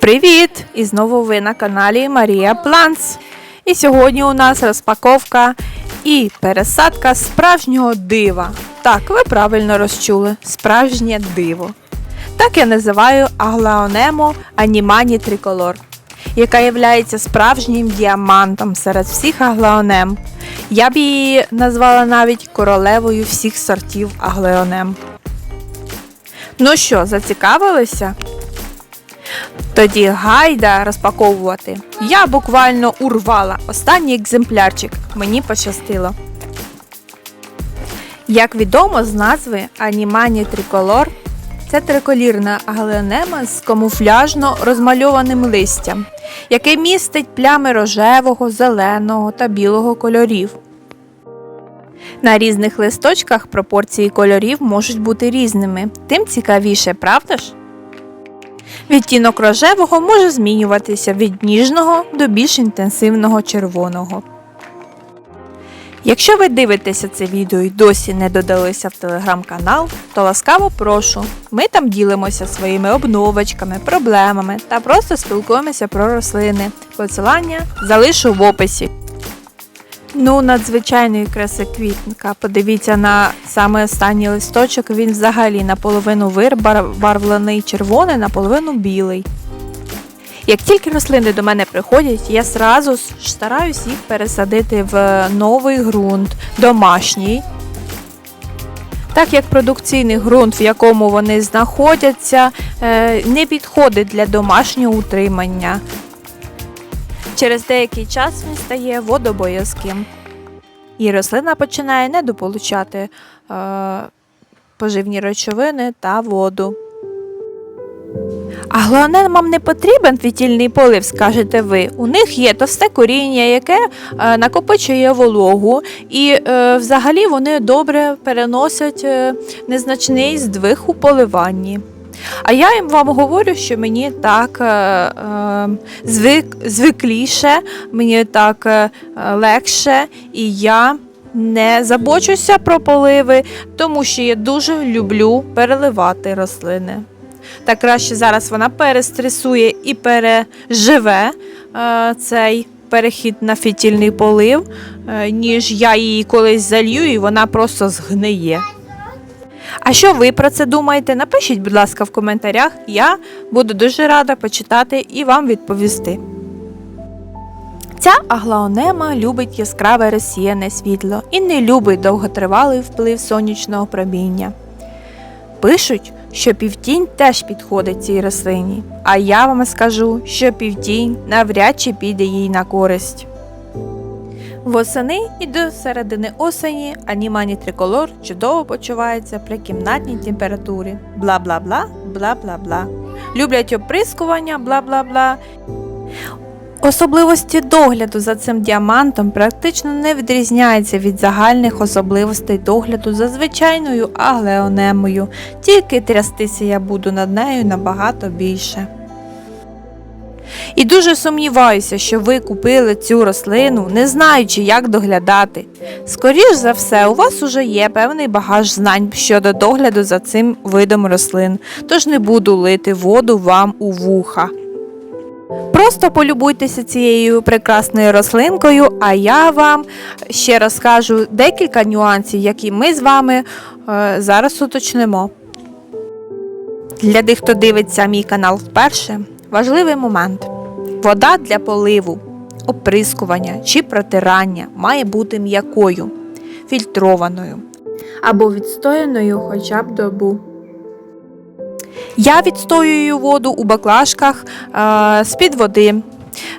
Привіт! І знову ви на каналі Марія Планс. І сьогодні у нас розпаковка і пересадка справжнього дива. Так, ви правильно розчули, справжнє диво. Так я називаю аглаонему анімані триколор, яка є справжнім діамантом серед всіх аглаонем. Я б її назвала навіть королевою всіх сортів аглеонем. Ну що, зацікавилися? Тоді гайда розпаковувати. Я буквально урвала останній екземплярчик. Мені пощастило. Як відомо з назви Анімані Триколор це триколірна аглеонема з камуфляжно розмальованим листям, яке містить плями рожевого, зеленого та білого кольорів. На різних листочках пропорції кольорів можуть бути різними, тим цікавіше, правда ж? Відтінок рожевого може змінюватися від ніжного до більш інтенсивного червоного. Якщо ви дивитеся це відео і досі не додалися в телеграм-канал, то ласкаво прошу. Ми там ділимося своїми обновочками, проблемами та просто спілкуємося про рослини. Посилання залишу в описі. Ну, надзвичайної краси квітника. Подивіться на саме останній листочок, він взагалі наполовину вирбарвлений червоний, наполовину білий. Як тільки рослини до мене приходять, я зразу стараюсь їх пересадити в новий ґрунт, домашній. Так як продукційний ґрунт, в якому вони знаходяться, е, не підходить для домашнього утримання. Через деякий час він стає водобоязким. І рослина починає недополучати е, поживні речовини та воду. А глонемам не потрібен фітільний полив, скажете ви. У них є товсте коріння, яке е, накопичує вологу, і е, взагалі вони добре переносять е, незначний здвиг у поливанні. А я їм вам говорю, що мені так е, е, звик, звикліше, мені так е, легше, і я не забочуся про поливи, тому що я дуже люблю переливати рослини. Так краще зараз вона перестресує і переживе е, цей перехід на фітільний полив, е, ніж я її колись залью і вона просто згниє. А що ви про це думаєте? Напишіть, будь ласка, в коментарях. Я буду дуже рада почитати і вам відповісти. Ця аглаонема любить яскраве розсіяне світло і не любить довготривалий вплив сонячного проміння. Пишуть, що півтінь теж підходить цій рослині, а я вам скажу, що півтінь навряд чи піде їй на користь. Восени і до середини осені анімані триколор чудово почувається при кімнатній температурі. Бла бла бла, бла бла бла. Люблять оприскування, бла бла бла. Особливості догляду за цим діамантом практично не відрізняються від загальних особливостей догляду за звичайною аглеонемою, тільки трястися я буду над нею набагато більше. І дуже сумніваюся, що ви купили цю рослину, не знаючи, як доглядати. Скоріш за все, у вас уже є певний багаж знань щодо догляду за цим видом рослин, тож не буду лити воду вам у вуха. Просто полюбуйтеся цією прекрасною рослинкою, а я вам ще розкажу декілька нюансів, які ми з вами е, зараз уточнимо. Для тих, хто дивиться мій канал вперше, важливий момент. Вода для поливу, оприскування чи протирання має бути м'якою, фільтрованою або відстояною хоча б добу. Я відстоюю воду у баклажках е, з-під води.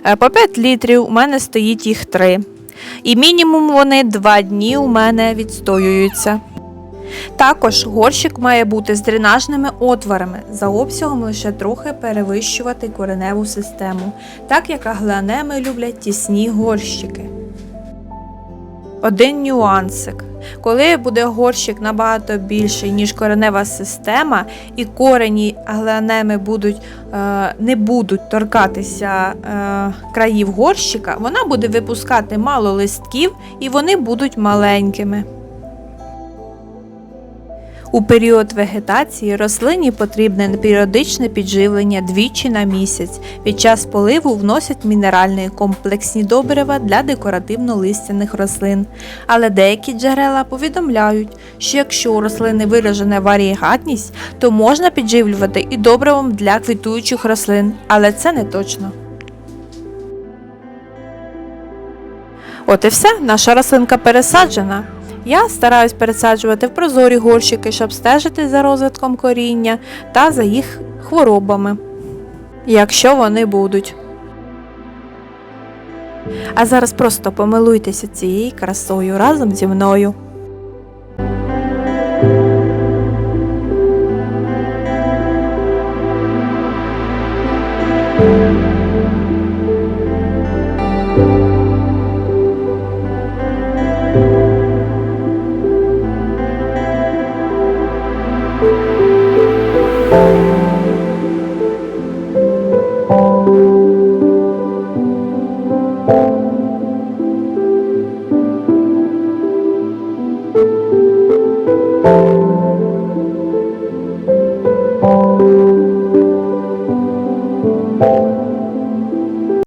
Е, по 5 літрів у мене стоїть їх 3. І мінімум вони 2 дні у мене відстоюються. Також горщик має бути з дренажними отворами, за обсягом лише трохи перевищувати кореневу систему, так як аглеонеми люблять тісні горщики. один нюансик. Коли буде горщик набагато більший, ніж коренева система, і корені агланеми будуть, е, не будуть торкатися е, країв горщика, вона буде випускати мало листків і вони будуть маленькими. У період вегетації рослині потрібне періодичне підживлення двічі на місяць. Під час поливу вносять мінеральні комплексні добрива для декоративно-листяних рослин. Але деякі джерела повідомляють, що якщо у рослини виражена варієгатність, то можна підживлювати і добривом для квітуючих рослин, але це не точно. От і все, наша рослинка пересаджена. Я стараюсь пересаджувати в прозорі горщики, щоб стежити за розвитком коріння та за їх хворобами, якщо вони будуть. А зараз просто помилуйтеся цією красою разом зі мною.